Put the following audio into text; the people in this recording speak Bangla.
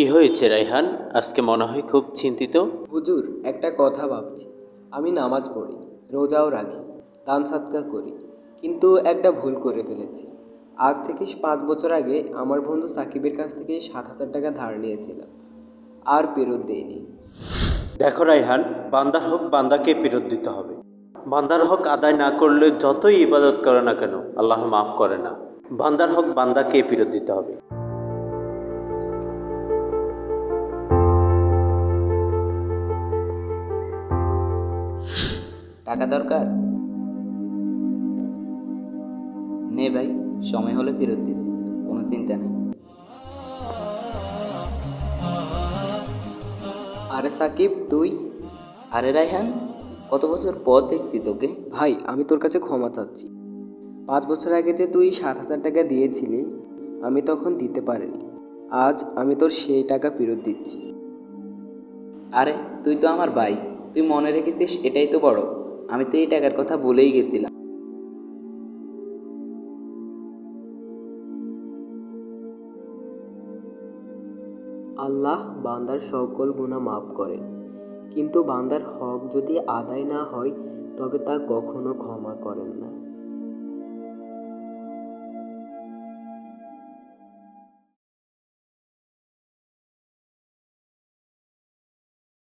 হয়েছে রাইহান আজকে মনে হয় খুব চিন্তিত। হুজুর একটা কথা ভাবছি। আমি নামাজ পড়ি রোজাও রাখি দান সাদকা করি কিন্তু একটা ভুল করে ফেলেছি। আজ থেকে পাঁচ বছর আগে আমার বন্ধু সাকিবের কাছ থেকে সাত হাজার টাকা ধার নিয়েছিলাম। আর ফেরত দেয়নি দেখো রাইহান বান্দার হক বান্দাকে ফেরত দিতে হবে। বান্দার হক আদায় না করলে যতই ইবাদত করে না কেন আল্লাহ মাফ করে না। বান্দার হক বান্দাকে ফেরত দিতে হবে। টাকা দরকার? নে ভাই সময় হলে ফেরত দিস কোনো চিন্তা নেই। আরে সাকিব তুই? আরে রায়হান কত বছর পর দেখছি তোকে। ভাই আমি তোর কাছে ক্ষমা চাচ্ছি। পাঁচ বছর আগে যে তুই সাত হাজার টাকা দিয়েছিলি আমি তখন দিতে পারিনি। আজ আমি তোর সেই টাকা ফেরত দিচ্ছি। আরে তুই তো আমার ভাই। তুই মনে রেখেছিস এটাই তো বড়। আমি তো এই টাকার কথা বলেই গেছিলাম। আল্লাহ বান্দার সকল গুণা মাফ করে কিন্তু বান্দার হক যদি আদায় না হয়, তবে তা কখনো ক্ষমা করেন না।